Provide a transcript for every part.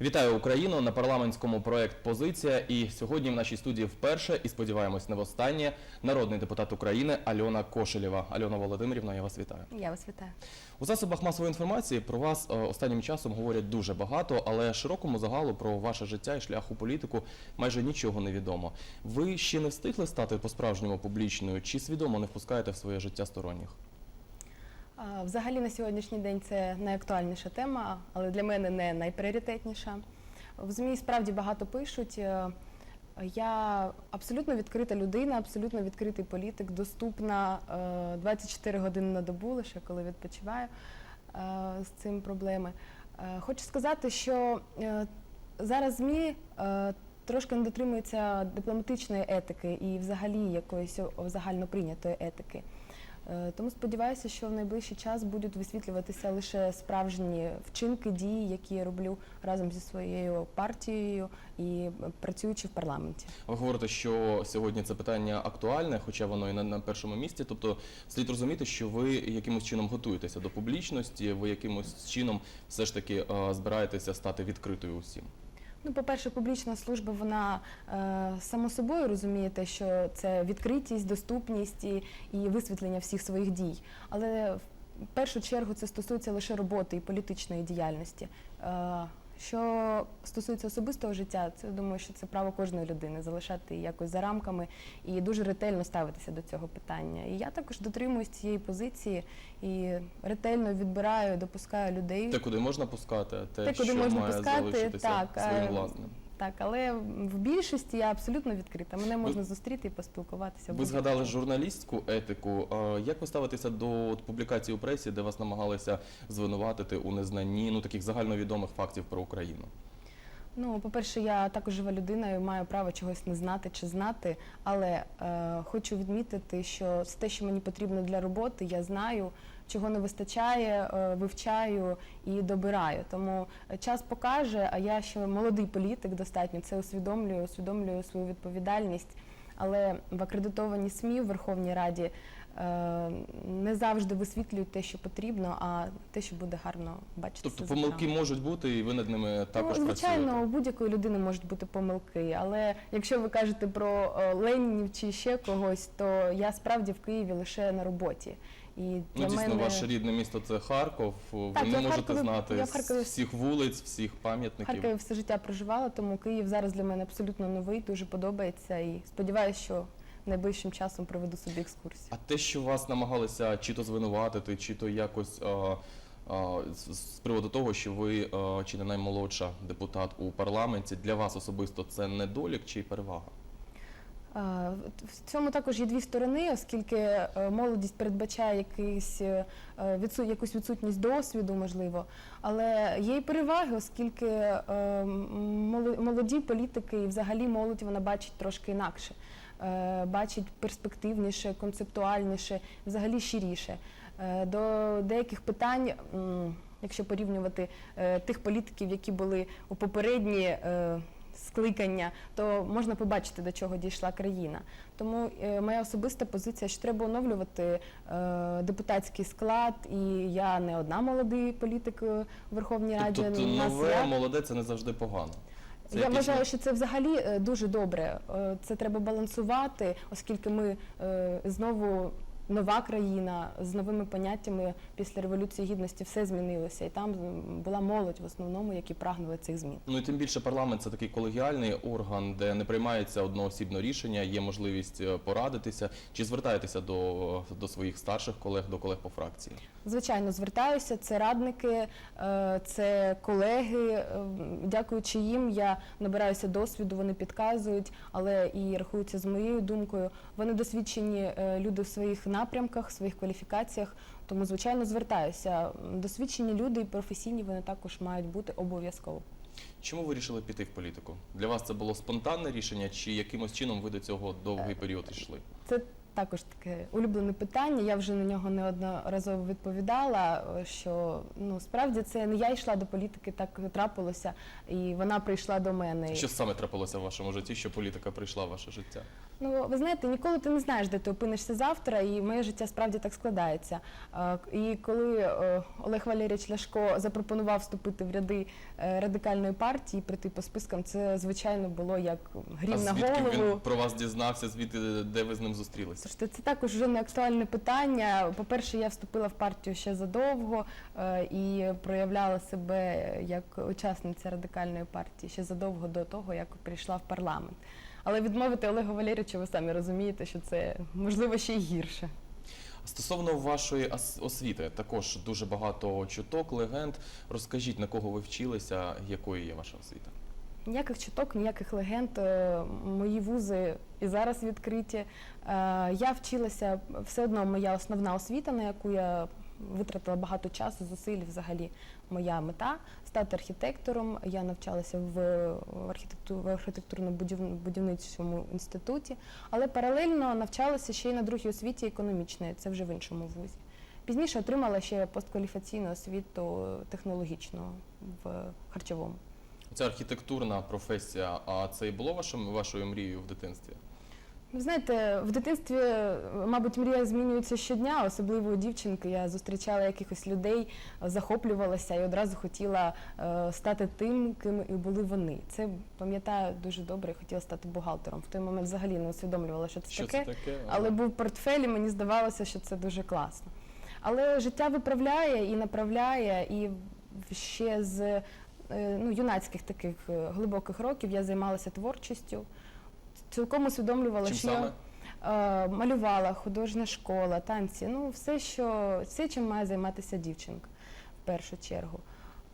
Вітаю Україну на парламентському проект Позиція. І сьогодні в нашій студії вперше і сподіваємось, не востаннє народний депутат України Альона Кошелєва. Альона Володимирівна, я вас вітаю. Я вас вітаю. У засобах масової інформації про вас е, останнім часом говорять дуже багато, але широкому загалу про ваше життя і шлях у політику майже нічого не відомо. Ви ще не встигли стати по-справжньому публічною, чи свідомо не впускаєте в своє життя сторонніх? Взагалі на сьогоднішній день це найактуальніша тема, але для мене не найпріоритетніша. В ЗМІ справді багато пишуть. Е, Я абсолютно відкрита людина, абсолютно відкритий політик, доступна е, 24 години на добу, лише коли відпочиваю е, з цим проблеми. Е, Хочу сказати, що е, зараз ЗМІ е, трошки не дотримуються дипломатичної етики і взагалі якоїсь загальноприйнятої етики. Е, Тому сподіваюся, що в найближчий час будуть висвітлюватися лише справжні вчинки, дії, які я роблю разом зі своєю партією і працюючи в парламенті. Ви говорите, що сьогодні це питання актуальне, хоча воно і на, на першому місці. Тобто слід розуміти, що ви якимось чином готуєтеся до публічності, ви якимось чином все ж таки е, збираєтеся стати відкритою усім. Ну, по-перше, публічна служба, вона е, само собою розуміє те, що це відкритість, доступність і, і висвітлення всіх своїх дій. Але в першу чергу це стосується лише роботи і політичної діяльності. Е, що стосується особистого життя, це думаю, що це право кожної людини залишати якось за рамками і дуже ретельно ставитися до цього питання. І я також дотримуюсь цієї позиції і ретельно відбираю, допускаю людей. Те, куди можна пускати, те, Те, куди що можна має пускати, залишитися так, своїм е, власним. Так, але в більшості я абсолютно відкрита. Мене можна зустріти і поспілкуватися. Ви згадали журналістську етику. А Як ви ставитеся до от публікацій у пресі, де вас намагалися звинуватити у незнанні ну таких загальновідомих фактів про Україну? Ну, по-перше, я також жива людина і маю право чогось не знати чи знати, але е, хочу відмітити, що все те, що мені потрібно для роботи, я знаю, чого не вистачає, е, вивчаю і добираю. Тому час покаже, а я ще молодий політик достатньо це усвідомлюю, усвідомлюю свою відповідальність. Але в акредитованій СМІ в Верховній Раді е, не завжди висвітлюють те, що потрібно, а те, що буде гарно бачитися. Тобто помилки можуть бути, і ви над ними також ну, звичайно, працюєте? у будь-якої людини можуть бути помилки, але якщо ви кажете про е, Ленінів чи ще когось, то я справді в Києві лише на роботі. І Ну, дійсно, мене ваше рідне місто це Харков. Ви Так, не можете Харкові- знати Харкові- всіх вулиць, всіх пам'ятників. Харкові все життя проживала, тому Київ зараз для мене абсолютно новий, дуже подобається. І сподіваюся, що найближчим часом проведу собі екскурсію. А те, що вас намагалися чи то звинуватити, чи то якось а, а, з, з приводу того, що ви а, чи не наймолодша депутат у парламенті, для вас особисто це недолік чи перевага? В цьому також є дві сторони, оскільки е, молодість передбачає якийсь, е, якусь відсутність досвіду, можливо, але є і переваги, оскільки е, молоді політики і взагалі молодь вона бачить трошки інакше, бачить перспективніше, концептуальніше, взагалі щиріше. До деяких питань, якщо порівнювати тих політиків, які були у попередні скликання, то можна побачити, до чого дійшла країна. Тому е, моя особиста позиція, що треба оновлювати е, депутатський склад, і я не одна молодий політик е, в Верховній Раді. Тобто нове молоде це не завжди погано. Це Я вважаю, що це взагалі дуже добре. Це треба балансувати, оскільки ми знову нова країна з новими поняттями після революції гідності все змінилося, і там була молодь в основному, які прагнули цих змін. Ну і тим більше парламент це такий колегіальний орган, де не приймається одноосібно рішення, є можливість е, порадитися. Чи звертаєтеся до, до своїх старших колег, до колег по фракції? Звичайно, звертаюся. Це радники, е, це колеги. е, Дякуючи їм, я набираюся досвіду, вони підказують, але і рахуються з моєю думкою. Вони досвідчені люди в своїх напрямках, своїх кваліфікаціях. Тому, звичайно, звертаюся. Досвідчені люди і професійні вони також мають бути обов'язково. Чому ви вирішили піти в політику? Для вас це було спонтанне рішення, чи якимось чином ви до цього довгий період йшли? Це також таке улюблене питання. Я вже на нього неодноразово відповідала. е, Що ну справді це не я йшла до політики, так трапилося, і вона прийшла до мене. Що саме трапилося в вашому житті, що політика прийшла в ваше життя? Ну, ви знаєте, ніколи ти не знаєш, де ти опинишся завтра, і моє життя справді так складається. Е, І коли е, Олег Валерійович Ляшко запропонував вступити в ряди е, радикальної партії, прийти по спискам, це звичайно було як грім на голову. він про вас дізнався? Звідки де ви з ним зустрілися? Слушайте, це також вже не актуальне питання. По-перше, я вступила в партію ще задовго і проявляла себе як учасниця радикальної партії ще задовго до того, як прийшла в парламент. Але відмовити Олегу Валерійовичу, ви самі розумієте, що це можливо ще й гірше. Стосовно вашої освіти, також дуже багато чуток, легенд. Розкажіть, на кого ви вчилися, якою є ваша освіта? Ніяких чуток, ніяких легенд. Е, Мої вузи і зараз відкриті. Е, Я вчилася все одно моя основна освіта, на яку я витратила багато часу, зусиль. Взагалі, моя мета стати архітектором. Я навчалася в архітекту- архітектурно-будівничому інституті, але паралельно навчалася ще й на другій освіті економічної. Це вже в іншому вузі. Пізніше отримала ще посткваліфіційну освіту технологічну в харчовому. Ця архітектурна професія, а це і було вашим вашою мрією в дитинстві? Ви знаєте, в дитинстві, мабуть, мрія змінюється щодня, особливо у дівчинки. Я зустрічала якихось людей, захоплювалася і одразу хотіла е, стати тим, ким і були вони. Це пам'ятаю дуже добре. Я хотіла стати бухгалтером. В той момент взагалі не усвідомлювала, що це Що таке. це таке? Але був портфель, і мені здавалося, що це дуже класно. Але життя виправляє і направляє, і ще з е, ну, юнацьких таких е, глибоких років я займалася творчістю. Цілком усвідомлювала, Чим що саме? е, малювала, художня школа, танці. Ну, все, що все, чим має займатися дівчинка в першу чергу.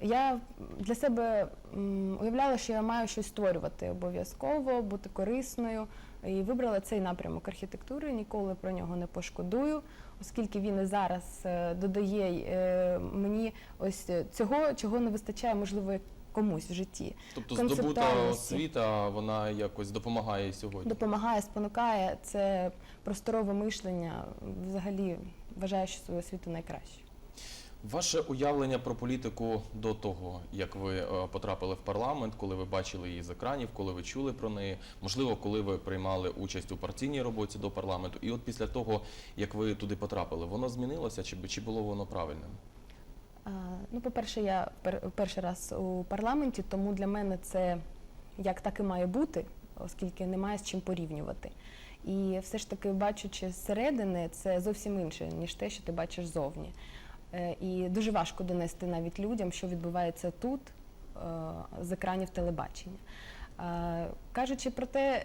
Я для себе м, уявляла, що я маю щось створювати обов'язково, бути корисною. І вибрала цей напрямок архітектури, ніколи про нього не пошкодую, оскільки він і зараз е, додає е, мені ось е, цього, чого не вистачає, можливо, комусь в житті. Тобто здобута освіта, вона якось допомагає сьогодні. Допомагає, спонукає це просторове мишлення. Взагалі вважаю, що свою освіту найкраще. Ваше уявлення про політику до того, як ви е, потрапили в парламент, коли ви бачили її з екранів, коли ви чули про неї, можливо, коли ви приймали участь у партійній роботі до парламенту, і от після того, як ви туди потрапили, воно змінилося чи, чи було воно правильним? Ну, по-перше, я пер- перший раз у парламенті, тому для мене це як так і має бути, оскільки немає з чим порівнювати. І все ж таки, бачучи зсередини, це зовсім інше, ніж те, що ти бачиш зовні. Е, І дуже важко донести навіть людям, що відбувається тут, е, з екранів телебачення. Е, Кажучи про те,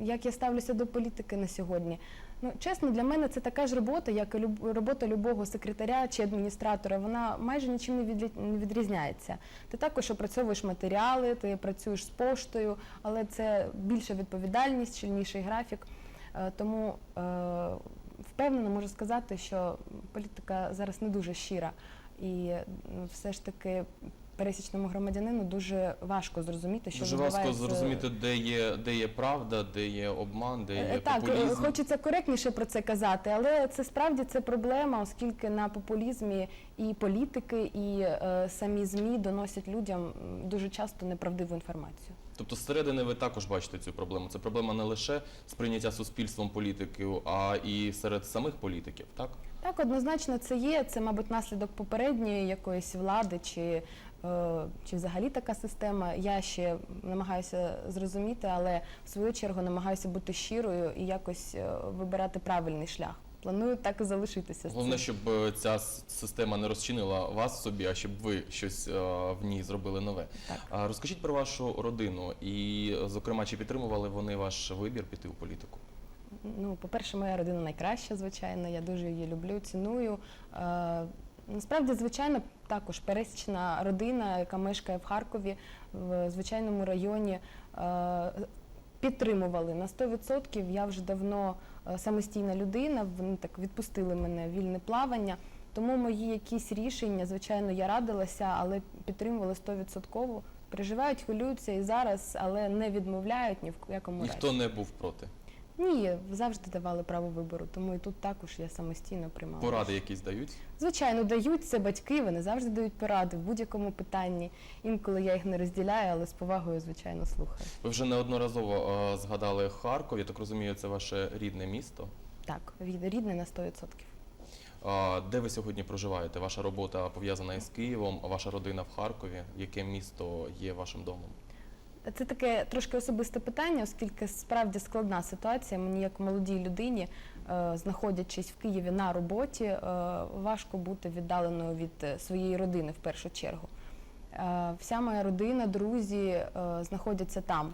як я ставлюся до політики на сьогодні, ну чесно, для мене це така ж робота, як і робота любого секретаря чи адміністратора. Вона майже нічим не відрізняється. Ти також опрацьовуєш матеріали, ти працюєш з поштою, але це більша відповідальність, щільніший графік. Тому впевнено можу сказати, що політика зараз не дуже щира, і ну, все ж таки пересічному громадянину дуже важко зрозуміти, що Дуже важко зрозуміти, де є, де є правда, де є обман, де Е, є Так, популізм. хочеться коректніше про це казати, але це справді це проблема, оскільки на популізмі і політики, і е, самі ЗМІ доносять людям дуже часто неправдиву інформацію. Тобто зсередини ви також бачите цю проблему. Це проблема не лише сприйняття суспільством політиків, а і серед самих політиків, так? Так, однозначно це є. Це, мабуть, наслідок попередньої якоїсь влади чи, е, чи взагалі така система. Я ще намагаюся зрозуміти, але в свою чергу намагаюся бути щирою і якось е, вибирати правильний шлях. Планую так і залишитися. з Головне, щоб е, ця с- система не розчинила вас в собі, а щоб ви щось е, в ній зробили нове. Так. А розкажіть про вашу родину і, е, зокрема, чи підтримували вони ваш вибір піти у політику? Ну, по-перше, моя родина найкраща, звичайно. Я дуже її люблю, ціную. Е, насправді, звичайно, також пересічна родина, яка мешкає в Харкові, в звичайному районі. Е, Підтримували на 100%. Я вже давно самостійна людина. Вони так відпустили мене в вільне плавання. Тому мої якісь рішення, звичайно, я радилася, але підтримували 100%. Переживають, хвилюються і зараз, але не відмовляють ні в якому разі. Ніхто не був проти. Ні, завжди давали право вибору, тому і тут також я самостійно приймала. Поради якісь дають? Звичайно, дають це батьки, вони завжди дають поради в будь-якому питанні. Інколи я їх не розділяю, але з повагою, звичайно, слухаю. Ви вже неодноразово е, згадали Харків. Я так розумію, це ваше рідне місто. Так, рідний на 100%. А де ви сьогодні проживаєте? Ваша робота пов'язана із Києвом, а ваша родина в Харкові. Яке місто є вашим домом? Це таке трошки особисте питання, оскільки справді складна ситуація. Мені як молодій людині, е, знаходячись в Києві на роботі, е, важко бути віддаленою від е, своєї родини в першу чергу. Вся моя родина, друзі знаходяться там.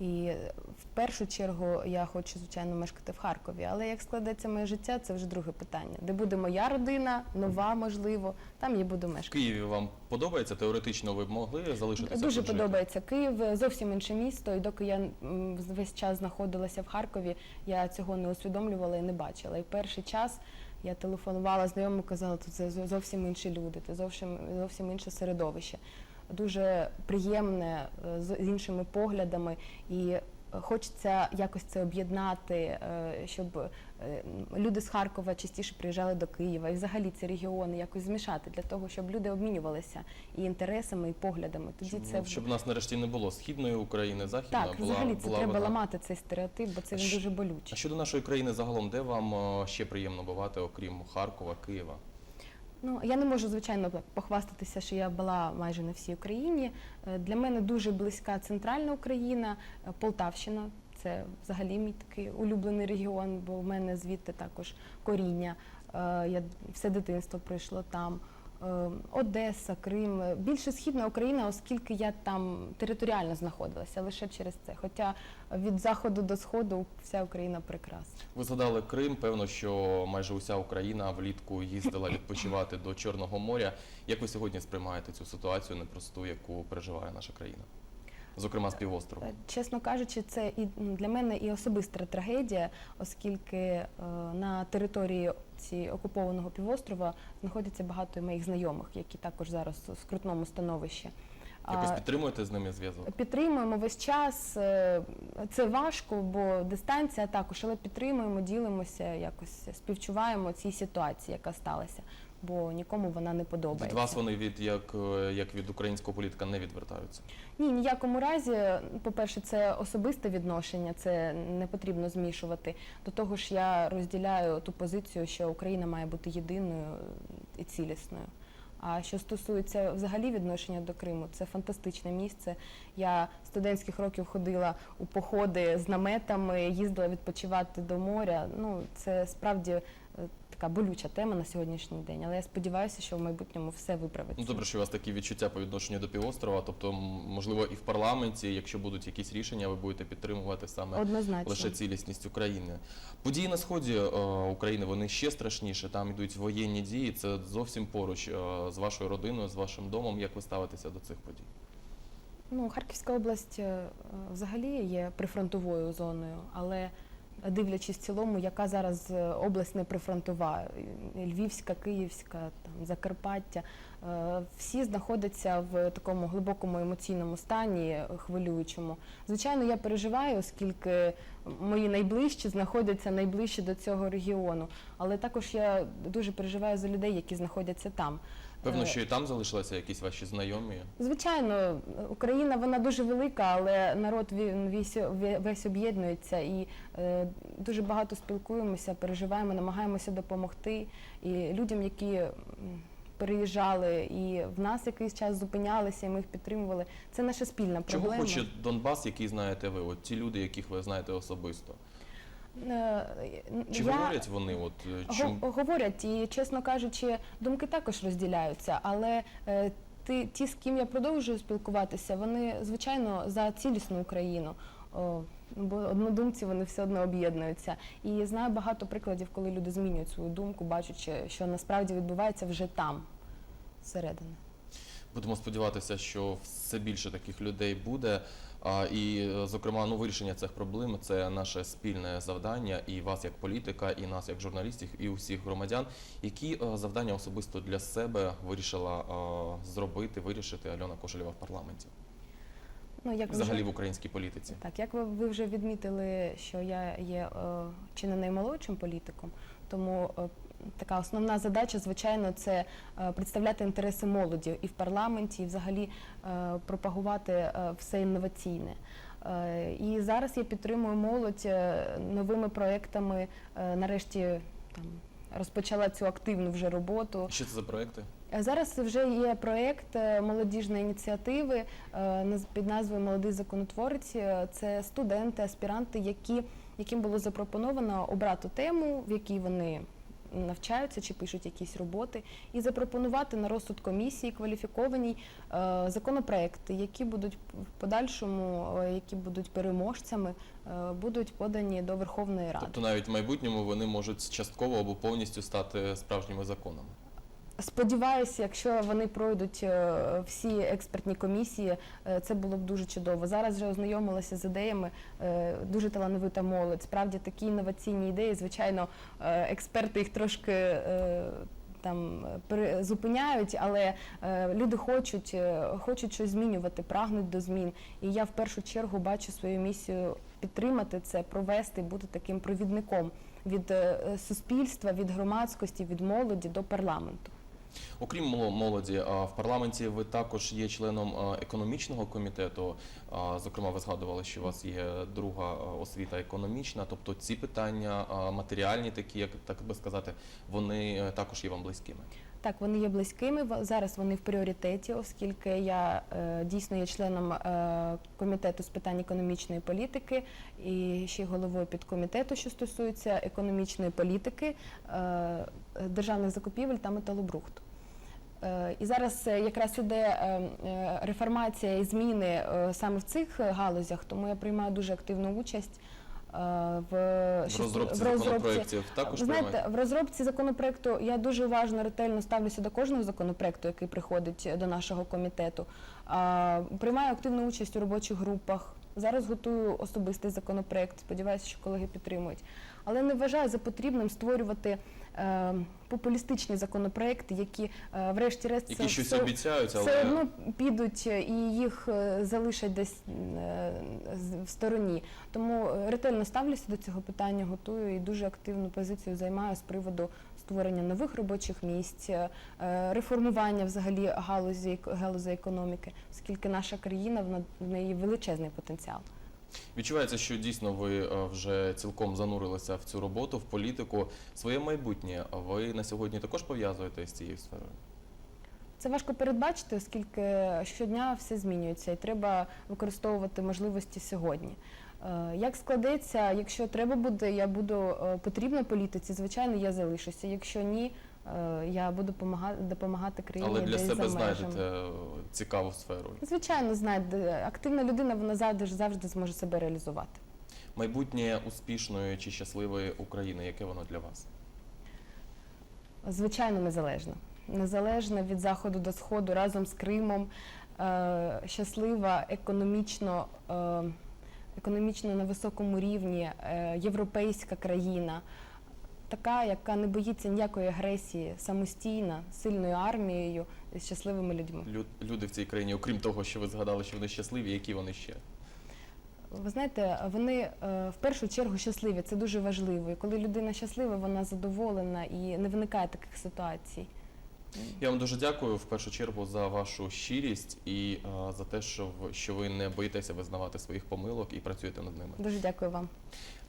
І в першу чергу я хочу, звичайно, мешкати в Харкові. Але як складеться моє життя, це вже друге питання. Де буде моя родина, нова, можливо, там я буду В мешкати. Києві вам подобається? Теоретично ви б могли залишитися? Дуже тут подобається Київ, зовсім інше місто. І доки я весь час знаходилася в Харкові, я цього не усвідомлювала і не бачила. І перший час я телефонувала знайомим, казала, тут це зовсім інші люди, це зовсім зовсім інше середовище. Дуже приємне е, з іншими поглядами і. е, Хочеться якось це об'єднати, е, щоб люди з Харкова частіше приїжджали до Києва і взагалі ці регіони якось змішати для того, щоб люди обмінювалися і інтересами, і поглядами. Тоді Щоб, це щоб у нас нарешті не було східної України, західної, так, була, взагалі це була треба вона. ламати цей стереотип, бо це він дуже А щодо нашої країни загалом, де вам ще приємно бувати, окрім Харкова, Києва? Ну я не можу звичайно похвастатися, що я була майже на всій Україні. Е, Для мене дуже близька центральна Україна, е, Полтавщина. Це взагалі мій такий улюблений регіон, бо в мене звідти також коріння. Е, Я все дитинство пройшло там. Е, Одеса, Крим, більше східна Україна, оскільки я там територіально знаходилася лише через це. Хоча від заходу до сходу вся Україна прекрасна. Ви згадали Крим. Певно, що майже уся Україна влітку їздила відпочивати до Чорного моря. Як ви сьогодні сприймаєте цю ситуацію непросту, яку переживає наша країна? Зокрема, з півостровом? Е, Чесно кажучи, це і для мене і особиста трагедія, оскільки е, на території ці окупованого півострова знаходиться багато моїх знайомих, які також зараз у скрутному становищі. Якось підтримуєте з ними зв'язок? Підтримуємо весь час. е, Це важко, бо дистанція також, але підтримуємо, ділимося, якось співчуваємо цій ситуації, яка сталася, бо нікому вона не подобається. Від вас вони від як, е, як від українського політика не відвертаються. Ні, ніякому разі. По-перше, це особисте відношення, це не потрібно змішувати. До того ж, я розділяю ту позицію, що Україна має бути єдиною і цілісною. А що стосується взагалі відношення до Криму, це фантастичне місце. Я студентських років ходила у походи з наметами, їздила відпочивати до моря. Ну, це справді така болюча тема на сьогоднішній день. Але я сподіваюся, що в майбутньому все виправиться. Ну добре, що у вас такі відчуття по відношенню до півострова. Тобто, можливо, і в парламенті, якщо будуть якісь рішення, ви будете підтримувати саме Однозначно. лише цілісність України. Події на сході е, України вони ще страшніше. Там йдуть воєнні дії. Це зовсім поруч е, з вашою родиною, з вашим домом. Як ви ставитеся до цих подій? Ну, Харківська область е, взагалі є прифронтовою зоною, але дивлячись в цілому, яка зараз е, область не прифронтова, Львівська, Київська, там, Закарпаття, е, всі знаходяться в такому глибокому емоційному стані, хвилюючому. Звичайно, я переживаю, оскільки мої найближчі знаходяться найближче до цього регіону, але також я дуже переживаю за людей, які знаходяться там. Певно, Е, що і там залишилися якісь ваші знайомі. Звичайно, Україна вона дуже велика, але народ він весь, весь об'єднується і е, дуже багато спілкуємося, переживаємо, намагаємося допомогти і людям, які переїжджали і в нас якийсь час зупинялися, і ми їх підтримували. Це наша спільна Чого хоче Донбас, який знаєте ви? От ті люди, яких ви знаєте особисто. Е, Чи я- говорять вони? От е, чим Говорять, і чесно кажучи, думки також розділяються, але е, ти, ті, з ким я продовжую спілкуватися, вони звичайно за цілісну Україну. Бо однодумці вони все одно об'єднуються. І знаю багато прикладів, коли люди змінюють свою думку, бачачи, що насправді відбувається вже там, зсередини. Будемо сподіватися, що все більше таких людей буде. І, е, зокрема, ну, вирішення цих проблем це наше спільне завдання, і вас як політика, і нас як журналістів, і усіх громадян. Які е, завдання особисто для себе вирішила е, зробити, вирішити Альона Кошелєва в парламенті? Ну, як взагалі вже- в українській політиці? Так, як ви, ви вже відмітили, що я є е, чи не наймолодшим політиком, тому е, така основна задача, звичайно, це е, представляти інтереси молоді і в парламенті, і взагалі е, пропагувати е, все інноваційне. І зараз я підтримую молодь новими проектами. Нарешті там розпочала цю активну вже роботу. Що це за проекти? Зараз вже є проєкт молодіжної ініціативи під назвою Молодий законотворець. Це студенти, аспіранти, які, яким було запропоновано обрати тему, в якій вони навчаються чи пишуть якісь роботи, і запропонувати на розсуд комісії кваліфікованій е, законопроекти, які будуть в подальшому, е, які будуть переможцями, е, будуть подані до Верховної Ради. Тобто навіть в майбутньому вони можуть частково або повністю стати справжніми законами. Сподіваюся, якщо вони пройдуть е, всі експертні комісії, е, це було б дуже чудово. Зараз вже ознайомилася з ідеями. е, Дуже талановита молодь. Справді такі інноваційні ідеї. Звичайно, експерти їх трошки. Там зупиняють, але е, люди хочуть, е, хочуть щось змінювати, прагнуть до змін. І я в першу чергу бачу свою місію підтримати це, провести, бути таким провідником від е, суспільства, від громадськості, від молоді до парламенту. Окрім мол- молоді, в парламенті ви також є членом економічного комітету. Зокрема, ви згадували, що у вас є друга освіта економічна. Тобто ці питання матеріальні, такі, як так би сказати, вони е, також є вам близькими. Так, вони є близькими. Зараз вони в пріоритеті, оскільки я е, дійсно є членом е, комітету з питань економічної політики і ще головою підкомітету, що стосується економічної політики, е, державних закупівель та металобрухту. І зараз якраз іде реформація і зміни саме в цих галузях, тому я приймаю дуже активну участь в, В розробці в розробці також знаєте, в розробці законопроекту я дуже уважно, ретельно ставлюся до кожного законопроекту, який приходить до нашого комітету. Приймаю активну участь у робочих групах. Зараз готую особистий законопроект. Сподіваюся, що колеги підтримують. Але не вважаю за потрібним створювати е, популістичні законопроекти, які, е, врешті-решт, Які це щось все- обіцяють, все але одно підуть е, і їх е, залишать десь в стороні. Тому ретельно ставлюся до цього питання, готую і дуже активну позицію займаю з приводу створення нових робочих місць, реформування взагалі галузі галузі економіки, оскільки наша країна вона в неї величезний потенціал. Відчувається, що дійсно ви е, вже цілком занурилися в цю роботу, в політику. Своє майбутнє ви на сьогодні також пов'язуєте з цією сферою? Це важко передбачити, оскільки щодня все змінюється, і треба використовувати можливості сьогодні. Е, Як складеться, якщо треба буде, я буду е, потрібна політиці, звичайно, я залишуся. Якщо ні, я буду помагати, допомагати країні Але для себе знайдете е, цікаву сферу. Звичайно, знайде активна людина, вона завжди завжди зможе себе реалізувати. Майбутнє успішної чи щасливої України, яке воно для вас? Звичайно, незалежна. Незалежна від заходу до сходу разом з Кримом, е, щаслива, економічно, е, економічно на високому рівні, е, європейська країна, така, яка не боїться ніякої агресії, самостійна, сильною армією, з щасливими людьми. Лю- Люди в цій країні, окрім того, що ви згадали, що вони щасливі, які вони ще? Ви знаєте, вони е, в першу чергу щасливі, це дуже важливо. І коли людина щаслива, вона задоволена і не виникає таких ситуацій. Я вам дуже дякую в першу чергу за вашу щирість і а, за те, що в- що ви не боїтеся визнавати своїх помилок і працюєте над ними. Дуже дякую вам.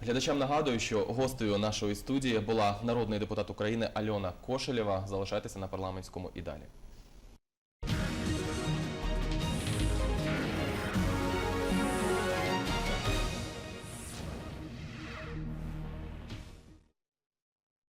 Глядачам нагадую, що гостею нашої студії була народний депутат України Альона Кошелєва. Залишайтеся на парламентському і далі.